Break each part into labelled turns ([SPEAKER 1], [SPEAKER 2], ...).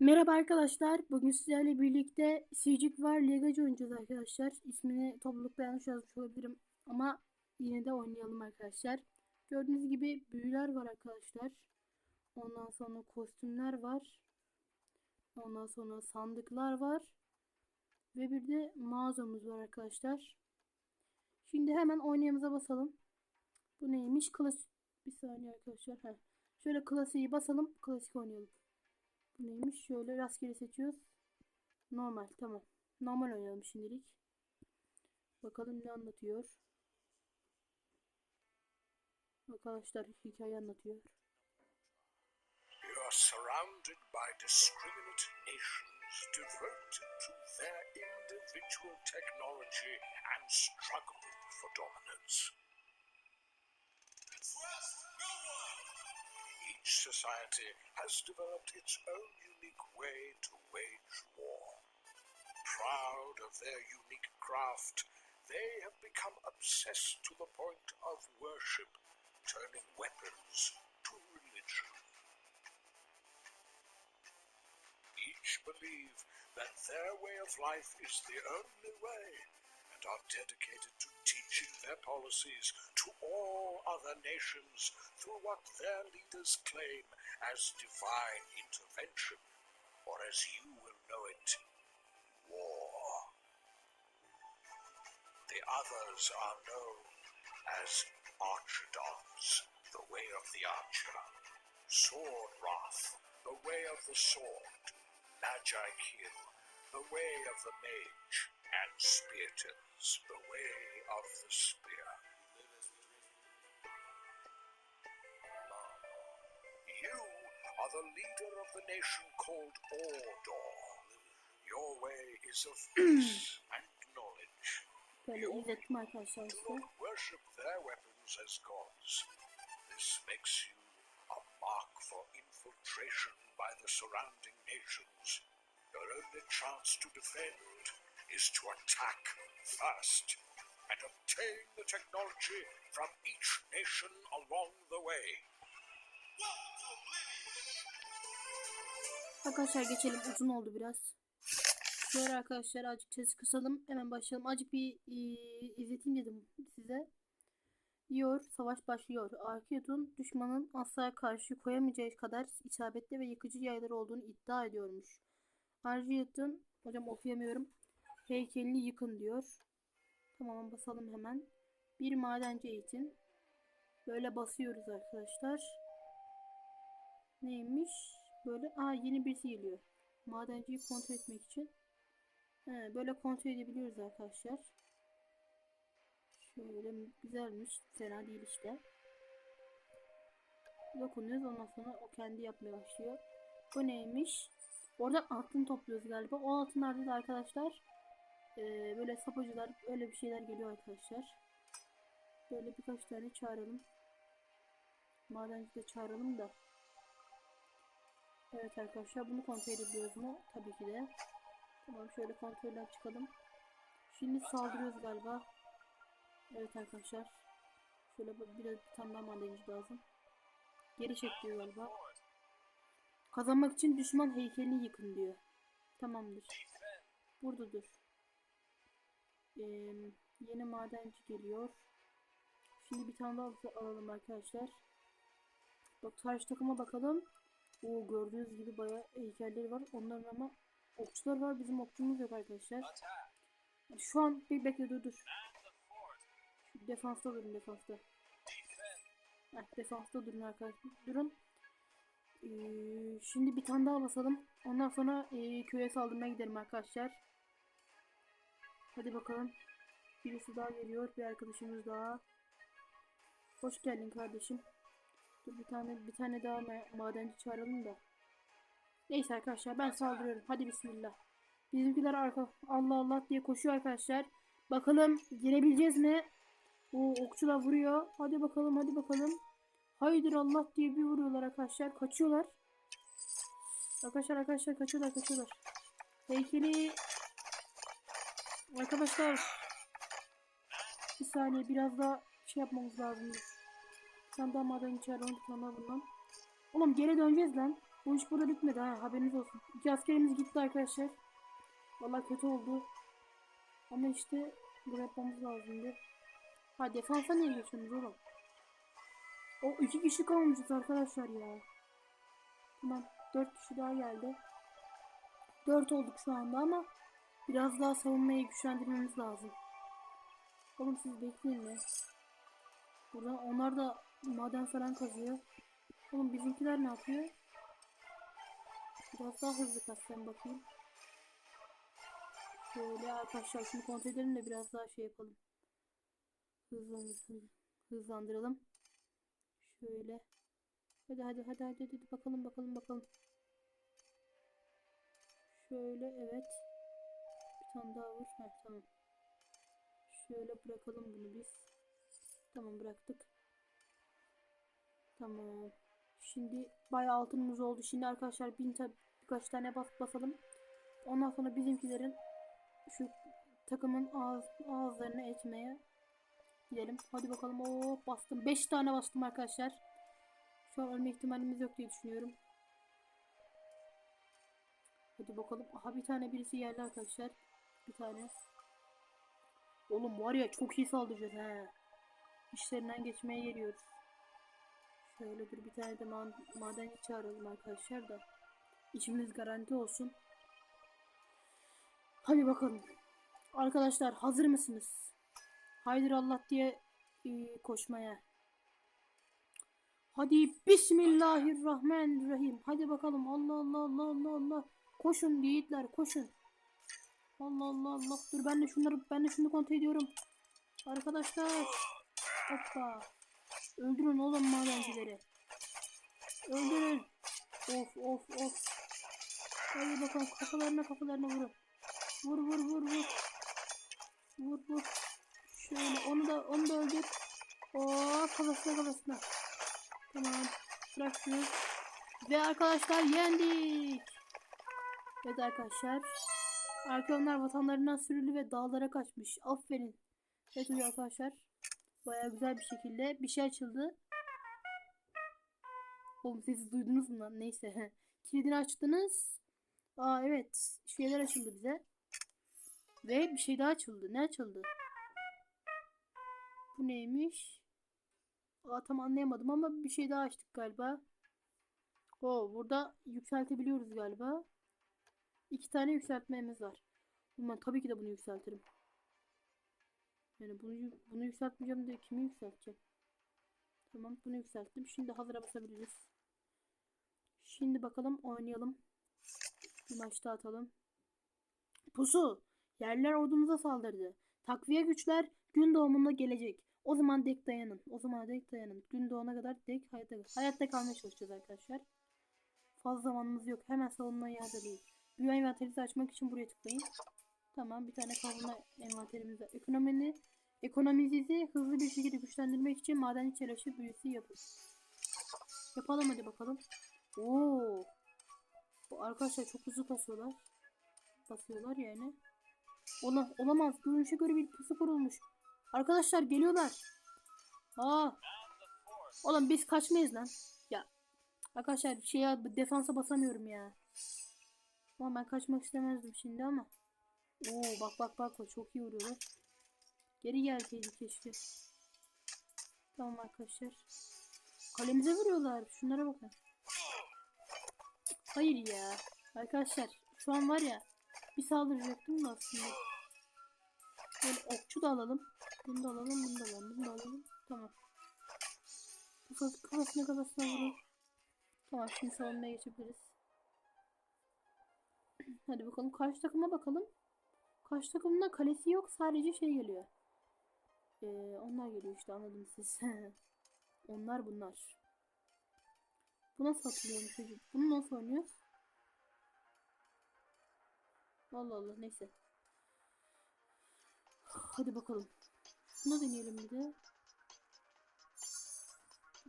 [SPEAKER 1] Merhaba arkadaşlar. Bugün sizlerle birlikte Sicik var Legacı oynayacağız arkadaşlar. İsmini toplulukta yanlış yazmış olabilirim ama yine de oynayalım arkadaşlar. Gördüğünüz gibi büyüler var arkadaşlar. Ondan sonra kostümler var. Ondan sonra sandıklar var. Ve bir de mağazamız var arkadaşlar. Şimdi hemen oynayamıza basalım. Bu neymiş? Klasik. Bir saniye arkadaşlar. Heh. Şöyle klasiği basalım. Klasik oynayalım. Bu neymiş? Şöyle rastgele seçiyoruz. Normal tamam. Normal oynayalım şimdilik. Bakalım ne anlatıyor. Arkadaşlar hikaye anlatıyor.
[SPEAKER 2] You are surrounded by discriminate nations devoted to their individual technology and struggle for dominance. Each society has developed its own unique way to wage war. Proud of their unique craft, they have become obsessed to the point of worship, turning weapons to religion. Each believe that their way of life is the only way are dedicated to teaching their policies to all other nations through what their leaders claim as divine intervention, or as you will know it, war. The others are known as Archidons, the way of the archer, Sword Wrath, the way of the sword, Magi Kill, the way of the mage, and Speartons, the way of the spear. You are the leader of the nation called Ordor. Your way is of peace and knowledge.
[SPEAKER 1] Böyle izlettim arkadaşlar
[SPEAKER 2] Do
[SPEAKER 1] size.
[SPEAKER 2] not worship their weapons as gods. This makes you a mark for infiltration by the surrounding nations. Your only chance to defend is to attack first and obtain the technology from each nation along the way.
[SPEAKER 1] Arkadaşlar geçelim. Uzun oldu biraz. Şöyle arkadaşlar azıcık sesi kısalım. Hemen başlayalım. Azıcık bir e, izleteyim dedim size. Diyor savaş başlıyor. Arkeod'un düşmanın asla karşı koyamayacağı kadar isabetli ve yıkıcı yayları olduğunu iddia ediyormuş. Arkeod'un hocam okuyamıyorum. Heykelini yıkın diyor. Tamam basalım hemen. Bir madenci eğitim. Böyle basıyoruz arkadaşlar. Neymiş? Böyle aa yeni birisi geliyor. Madenciyi kontrol etmek için. He, böyle kontrol edebiliyoruz arkadaşlar. Şöyle güzelmiş. Fena değil işte. Dokunuyoruz ondan sonra o kendi yapmaya başlıyor. Bu neymiş? Oradan altın topluyoruz galiba. O altınlarda da arkadaşlar eee, böyle sapacılar öyle bir şeyler geliyor arkadaşlar. Böyle birkaç tane çağıralım. Madenci de çağıralım da. Evet arkadaşlar bunu kontrol edebiliyoruz mu? Tabii ki de. Tamam şöyle kontrolden çıkalım. Şimdi saldırıyoruz galiba. Evet arkadaşlar. Şöyle bir- biraz bir tane daha madenci lazım. Geri çek diyor galiba. Kazanmak için düşman heykelini yıkın diyor. Tamamdır. Burada dur. Ee, yeni madenci geliyor. Şimdi bir tane daha alalım arkadaşlar. Bak karşı takıma bakalım. O gördüğünüz gibi bayağı heykelleri var. Onların ama okçular var. Bizim okçumuz yok arkadaşlar. Şu an bir bekle dur dur. Şu defansta durun defansta. Heh, defansta durun arkadaşlar. Durun. Ee, şimdi bir tane daha basalım. Ondan sonra ee, köye saldırmaya gidelim arkadaşlar. Hadi bakalım. Birisi daha geliyor. Bir arkadaşımız daha. Hoş geldin kardeşim. Dur bir tane bir tane daha ma- madenci çağıralım da. Neyse arkadaşlar ben saldırıyorum. Hadi bismillah. Bizimkiler arka Allah Allah diye koşuyor arkadaşlar. Bakalım girebileceğiz mi? O okçular vuruyor. Hadi bakalım hadi bakalım. Haydır Allah diye bir vuruyorlar arkadaşlar. Kaçıyorlar. Arkadaşlar arkadaşlar kaçıyorlar kaçıyorlar. Heykeli Arkadaşlar bir saniye biraz daha şey yapmamız lazım. Tane daha maden içeri tane daha bundan. Oğlum geri döneceğiz lan. Bu iş burada bitmedi ha haberiniz olsun. İki askerimiz gitti arkadaşlar. Vallahi kötü oldu. Ama işte bunu yapmamız lazımdı. Ha defansa niye geçiyorsunuz oğlum? O iki kişi kalmışız arkadaşlar ya. Tamam dört kişi daha geldi. Dört olduk şu anda ama biraz daha savunmayı güçlendirmemiz lazım. Oğlum siz bekleyin mi? Burada onlar da maden falan kazıyor. Oğlum bizimkiler ne yapıyor? Biraz daha hızlı kassam bakayım. Şöyle arkadaşlar şunu kontrol edelim de biraz daha şey yapalım. Hızlan- hız- hızlandıralım. Şöyle. Hadi hadi hadi hadi hadi bakalım bakalım bakalım. Şöyle evet. Tane daha vur. Heh, tamam. Şöyle bırakalım bunu biz. Tamam bıraktık. Tamam. Şimdi bayağı altınımız oldu. Şimdi arkadaşlar bin ta- birkaç tane bas basalım. Ondan sonra bizimkilerin şu takımın ağız, ağızlarını etmeye gidelim. Hadi bakalım. Oo bastım. 5 tane bastım arkadaşlar. Şu an ölme ihtimalimiz yok diye düşünüyorum. Hadi bakalım. Aha bir tane birisi geldi arkadaşlar. Bir tane. Oğlum var ya çok iyi saldıracağız he. İşlerinden geçmeye geliyoruz. Şöyle dur bir tane de ma madenci çağıralım arkadaşlar da. İçimiz garanti olsun. Hadi bakalım. Arkadaşlar hazır mısınız? Haydır Allah diye e, koşmaya. Hadi Bismillahirrahmanirrahim. Hadi bakalım. Allah Allah Allah Allah Allah. Koşun yiğitler koşun. Allah Allah Allah. Dur ben de şunları ben de şunu kontrol ediyorum. Arkadaşlar. Hoppa. Öldürün oğlum madencileri. Öldürün. Of of of. Hadi bakalım kafalarına kafalarına vurun. Vur vur vur vur. Vur vur. Şöyle onu da onu da öldür. Oo kafasına kafasına. Tamam. Bırak şunu. Ve arkadaşlar yendik. Evet arkadaşlar. Arkeonlar vatanlarından sürülü ve dağlara kaçmış. Aferin. Evet arkadaşlar. Baya güzel bir şekilde bir şey açıldı. Oğlum siz duydunuz mu lan? Neyse. Kilidini açtınız. Aa evet. Şeyler açıldı bize. Ve bir şey daha açıldı. Ne açıldı? Bu neymiş? Aa tam anlayamadım ama bir şey daha açtık galiba. Oo burada yükseltebiliyoruz galiba. İki tane yükseltmemiz var. Ben tabii ki de bunu yükseltirim. Yani bunu bunu yükseltmeyeceğim de kimi yükselteceğim? Tamam bunu yükselttim. Şimdi hazıra basabiliriz. Şimdi bakalım oynayalım. Bir maç daha atalım. Pusu. Yerler ordumuza saldırdı. Takviye güçler gün doğumunda gelecek. O zaman dek dayanın. O zaman dek dayanın. Gün doğana kadar dek hayatta, hayatta kalmaya çalışacağız arkadaşlar. Fazla zamanımız yok. Hemen savunmayı hazırlayın. Büyü envanterinizi açmak için buraya tıklayın. Tamam bir tane kavurma envanterimiz var. Ekonomini, ekonominizi hızlı bir şekilde güçlendirmek için maden çelaşı büyüsü yapın. Yapalım hadi bakalım. Oo. Bu arkadaşlar çok hızlı basıyorlar. Basıyorlar yani. Ola, olamaz. Görünüşe göre bir pusu kurulmuş. Arkadaşlar geliyorlar. Aa. Oğlum biz kaçmayız lan. Ya. Arkadaşlar bir şeye defansa basamıyorum ya. Ama ben kaçmak istemezdim şimdi ama. Oo bak bak bak bak çok iyi vuruyorlar. Geri gelseydi keşke. Tamam arkadaşlar. Kalemize vuruyorlar. Şunlara bakın. Hayır ya. Arkadaşlar şu an var ya bir saldıracaktım da aslında. Böyle okçu da alalım. Bunu da alalım, bunu da alalım, bunu da alalım. Tamam. Kafası, kafasına kafasına vurayım. Tamam şimdi savunmaya geçebiliriz. Hadi bakalım karşı takıma bakalım. Karşı takımda kalesi yok sadece şey geliyor. Ee, onlar geliyor işte anladınız siz. onlar bunlar. Bu nasıl atılıyormuş çocuk? Bunu nasıl oynuyoruz? Allah Allah neyse. Hadi bakalım. Şunu deneyelim bir de.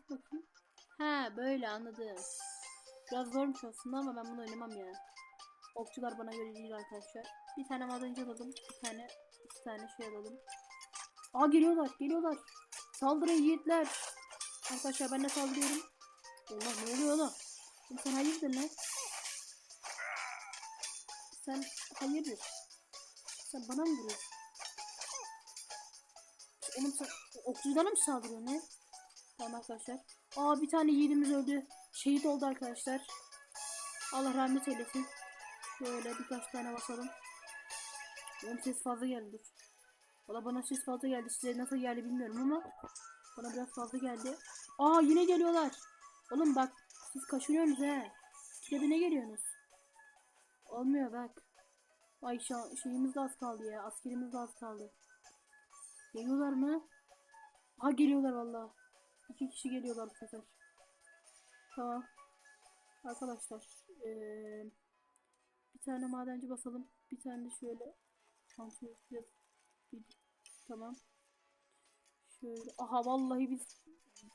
[SPEAKER 1] Bakayım. Ha böyle anladım. Biraz zormuş aslında ama ben bunu oynamam ya. Okçular bana göre değil arkadaşlar. Bir tane madenci alalım. Bir tane, iki tane şey alalım. Aa geliyorlar, geliyorlar. Saldırın yiğitler. Arkadaşlar ben de saldırıyorum. Allah ne oluyor? Oğlum sen hayırdır lan? Sen hayırdır? Sen bana mı vuruyorsun? Oğlum sen okçudan mı saldırıyorsun ne? Tamam arkadaşlar. Aa bir tane yiğidimiz öldü. Şehit oldu arkadaşlar. Allah rahmet eylesin. Şöyle birkaç tane basalım. Oğlum ses fazla geldi. Valla bana ses fazla geldi. Size nasıl geldi bilmiyorum ama bana biraz fazla geldi. Aa yine geliyorlar. Oğlum bak siz kaçırıyorsunuz he. İkide ne geliyorsunuz? Olmuyor bak. Ay şeyimiz de az kaldı ya. Askerimiz de az kaldı. Geliyorlar mı? Ha geliyorlar valla. İki kişi geliyorlar bu sefer. Tamam. Arkadaşlar. eee, tane madenci basalım. Bir tane de şöyle. Kontrol edeceğiz. Bir- Tamam. Şöyle. Aha vallahi biz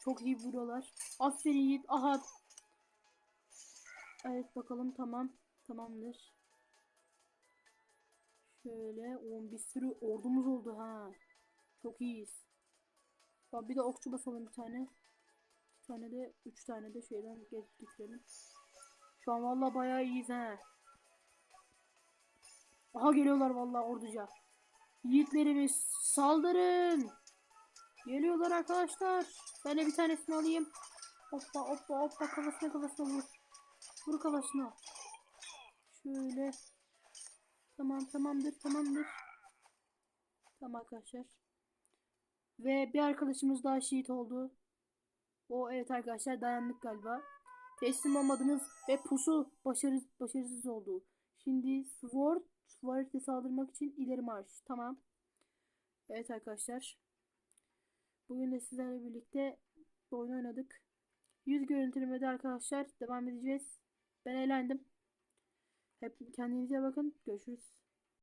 [SPEAKER 1] çok iyi vuruyorlar. Aferin Yiğit. Aha. Evet bakalım tamam. Tamamdır. Şöyle. Oğlum bir sürü ordumuz oldu ha. Çok iyiyiz. Bak bir de okçu basalım bir tane. Bir tane de üç tane de şeyden get getirelim. Şu an vallahi bayağı iyiyiz ha. Aha geliyorlar vallahi orduca. Yiğitlerimiz saldırın. Geliyorlar arkadaşlar. Ben de bir tanesini alayım. Hoppa hoppa hoppa kafasına kafasına vur. Vur kafasına. Şöyle. Tamam tamamdır tamamdır. Tamam arkadaşlar. Ve bir arkadaşımız daha şehit oldu. O evet arkadaşlar dayandık galiba. Teslim olmadınız ve pusu başarı, başarısız oldu. Şimdi Sword Sword'e saldırmak için ileri marş. Tamam. Evet arkadaşlar. Bugün de sizlerle birlikte bu oyun oynadık. Yüz görüntülemede arkadaşlar devam edeceğiz. Ben eğlendim. Hep kendinize bakın. Görüşürüz.